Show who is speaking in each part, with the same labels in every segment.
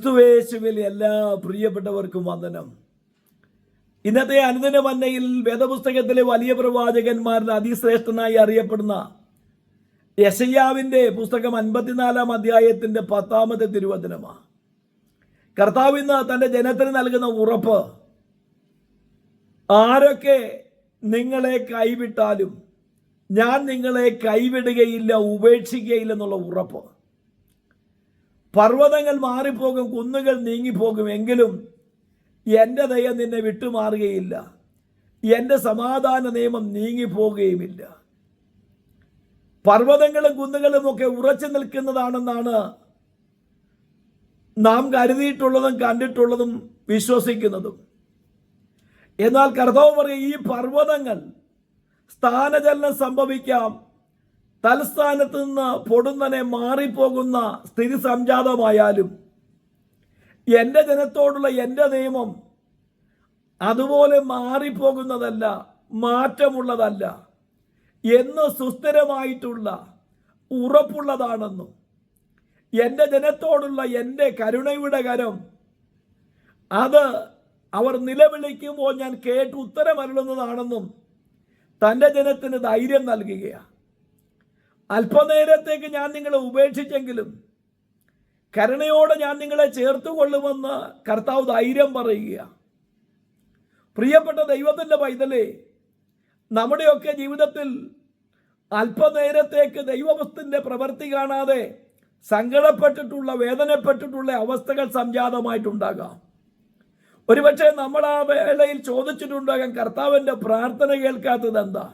Speaker 1: ക്രിസ്തുവേശുവിൽ എല്ലാ പ്രിയപ്പെട്ടവർക്കും വന്ദനം. ഇന്നത്തെ അനുദിന വന്നയിൽ വേദപുസ്തകത്തിലെ വലിയ പ്രവാചകന്മാരിൽ അതിശ്രേഷ്ഠനായി അറിയപ്പെടുന്ന യശയ്യാവിന്റെ പുസ്തകം അൻപത്തിനാലാം അധ്യായത്തിന്റെ പത്താമത്തെ തിരുവചനമാണ്. കർത്താവ് ഇന്ന് തന്റെ ജനത്തിന് നൽകുന്ന ഉറപ്പ് ആരൊക്കെ നിങ്ങളെ കൈവിട്ടാലും ഞാൻ നിങ്ങളെ കൈവിടുകയില്ല ഉപേക്ഷിക്കുകയില്ല എന്നുള്ള ഉറപ്പ്. പർവതങ്ങൾ മാറിപ്പോകും കുന്നുകൾ നീങ്ങിപ്പോകും എങ്കിലും എന്റെ ദയ നിന്നെ വിട്ടുമാറുകയില്ല. എന്റെ സമാധാന നിയമം നീങ്ങിപ്പോകുകയുമില്ല. പർവതങ്ങളും കുന്നുകളും ഒക്കെ ഉറച്ചു നിൽക്കുന്നതാണെന്നാണ് നാം കരുതിയിട്ടുള്ളതും കണ്ടിട്ടുള്ളതും വിശ്വസിക്കുന്നതും. എന്നാൽ കർത്താവ് പറയും ഈ പർവതങ്ങൾ സ്ഥാനചലനം സംഭവിക്കാം. തലസ്ഥാനത്ത് നിന്ന് പൊടുന്നനെ മാറിപ്പോകുന്ന സ്ഥിതി സംജാതമായാലും എന്റെ ജനത്തോടുള്ള എന്റെ നിയമം അതുപോലെ മാറിപ്പോകുന്നതല്ല മാറ്റമുള്ളതല്ല എന്ന് സുസ്ഥിരമായിട്ടുള്ള ഉറപ്പുള്ളതാണെന്നും എന്റെ ജനത്തോടുള്ള എന്റെ കരുണയുടെ കരം. അത് അവർ നിലവിളിക്കുമ്പോൾ ഞാൻ കേട്ട് ഉത്തരമരുളുന്നതാണെന്നും തന്റെ ജനത്തിന് ധൈര്യം നൽകുകയാണ്. അല്പനേരത്തേക്ക് ഞാൻ നിങ്ങളെ ഉപേക്ഷിച്ചെങ്കിലും കരുണയോടെ ഞാൻ നിങ്ങളെ ചേർത്ത് കൊള്ളുമെന്ന് കർത്താവ് ധൈര്യം പറയുക. പ്രിയപ്പെട്ട ദൈവത്തിന്റെ പൈതലേ നമ്മുടെയൊക്കെ ജീവിതത്തിൽ അല്പനേരത്തേക്ക് ദൈവവസ്തുവിന്റെ പ്രവൃത്തി കാണാതെ സങ്കടപ്പെട്ടിട്ടുള്ള വേദനപ്പെട്ടിട്ടുള്ള അവസ്ഥകൾ സംജാതമായിട്ടുണ്ടാകാം. ഒരുപക്ഷെ നമ്മൾ ആ വേളയിൽ ചോദിച്ചിട്ടുണ്ടാകാം കർത്താവിന്റെ പ്രാർത്ഥന കേൾക്കാത്തത് എന്താ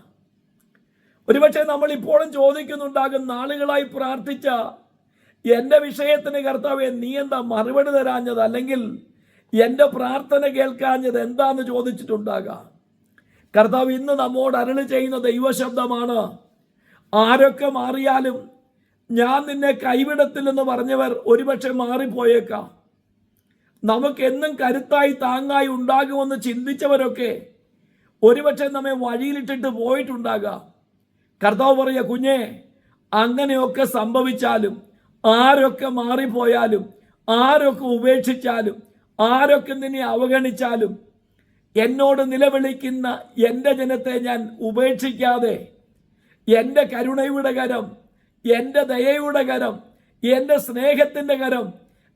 Speaker 1: ഒരുപക്ഷെ നമ്മൾ ഇപ്പോഴും ചോദിക്കുന്നുണ്ടാകും നാളുകളായി പ്രാർത്ഥിച്ച എന്റെ വിഷയത്തിന് കർത്താവെ നീ എന്താ മറുപടി തരാഞ്ഞത്? അല്ലെങ്കിൽ എന്റെ പ്രാർത്ഥന കേൾക്കാഞ്ഞത് എന്താന്ന് ചോദിച്ചിട്ടുണ്ടാകാം. കർത്താവ് ഇന്ന് നമ്മോട് അരളി ചെയ്യുന്ന ദൈവശബ്ദമാണ് ആരൊക്കെ മാറിയാലും ഞാൻ നിന്നെ കൈവിടത്തില്ലെന്ന് പറഞ്ഞവർ ഒരുപക്ഷെ മാറിപ്പോയേക്കാം. നമുക്ക് എന്നും കരുത്തായി താങ്ങായി ഉണ്ടാകുമെന്ന് ചിന്തിച്ചവരൊക്കെ ഒരുപക്ഷെ നമ്മെ വഴിയിലിട്ടിട്ട് പോയിട്ടുണ്ടാകാം. കർത്താവ് പറയുക കുഞ്ഞെ അങ്ങനെയൊക്കെ സംഭവിച്ചാലും ആരൊക്കെ മാറിപ്പോയാലും ആരൊക്കെ ഉപേക്ഷിച്ചാലും ആരൊക്കെ നിന്നെ അവഗണിച്ചാലും എന്നോട് നിലവിളിക്കുന്ന എന്റെ ജനത്തെ ഞാൻ ഉപേക്ഷിക്കാതെ എന്റെ കരുണയുടെ കരം എന്റെ ദയയുടെ കരം എന്റെ സ്നേഹത്തിന്റെ കരം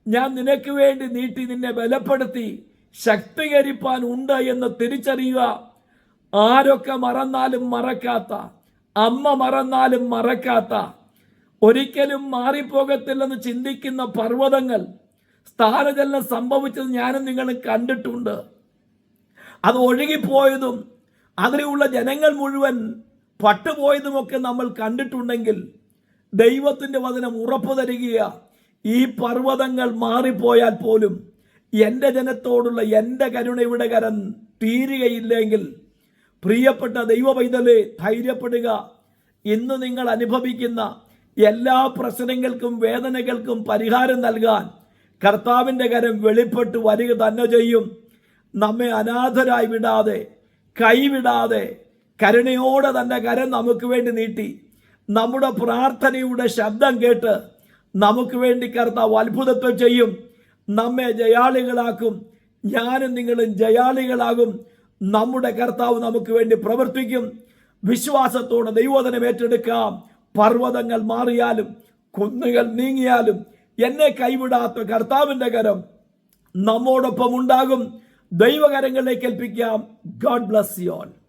Speaker 1: ഞാൻ നിനക്ക് വേണ്ടി നീട്ടി നിന്നെ ബലപ്പെടുത്തി ശക്തീകരിപ്പാൻ ഉണ്ട് എന്ന് തിരിച്ചറിയുക. ആരൊക്കെ മറന്നാലും മറക്കാത്ത അമ്മ മറന്നാലും മറക്കാത്ത ഒരിക്കലും മാറിപ്പോകത്തില്ലെന്ന് ചിന്തിക്കുന്ന പർവതങ്ങൾ സ്ഥാനചലനം സംഭവിച്ചത് ഞാനും നിങ്ങളും കണ്ടിട്ടുണ്ട്. അത് ഒഴുകിപ്പോയതും അതിലുള്ള ജനങ്ങൾ മുഴുവൻ പട്ടുപോയതുമൊക്കെ നമ്മൾ കണ്ടിട്ടുണ്ടെങ്കിൽ ദൈവത്തിന്റെ വചനം ഉറപ്പു തരികയ. ഈ പർവതങ്ങൾ മാറിപ്പോയാൽ പോലും എന്റെ ജനത്തോടുള്ള എന്റെ കരുണയുടെ കരം തീരുകയില്ലെങ്കിൽ പ്രിയപ്പെട്ട ദൈവ പൈതലെ ധൈര്യപ്പെടുക. ഇന്ന് നിങ്ങൾ അനുഭവിക്കുന്ന എല്ലാ പ്രശ്നങ്ങൾക്കും വേദനകൾക്കും പരിഹാരം നൽകാൻ കർത്താവിന്റെ കരം വെളിപ്പെട്ട് വരിക തന്നെ ചെയ്യും. നമ്മെ അനാഥരായി വിടാതെ കൈവിടാതെ കരുണയോടെ തന്റെ കരം നമുക്ക് വേണ്ടി നീട്ടി. നമ്മുടെ പ്രാർത്ഥനയുടെ ശബ്ദം കേട്ട് നമുക്ക് വേണ്ടി കർത്താവ് അത്ഭുതത്വം ചെയ്യും. നമ്മെ ജയാളികളാക്കും. ഞാനും നിങ്ങളും ജയാളികളാകും. നമ്മുടെ കർത്താവ് നമുക്ക് വേണ്ടി പ്രവർത്തിക്കും. വിശ്വാസത്തോടെ ദൈവോധനം ഏറ്റെടുക്കാം. പർവതങ്ങൾ മാറിയാലും കുന്നുകൾ നീങ്ങിയാലും എന്നെ കൈവിടാത്ത കർത്താവിന്റെ കരം നമ്മോടൊപ്പം ഉണ്ടാകും. ദൈവകരങ്ങളിലേക്ക് ഏൽപ്പിക്കാം. God bless you all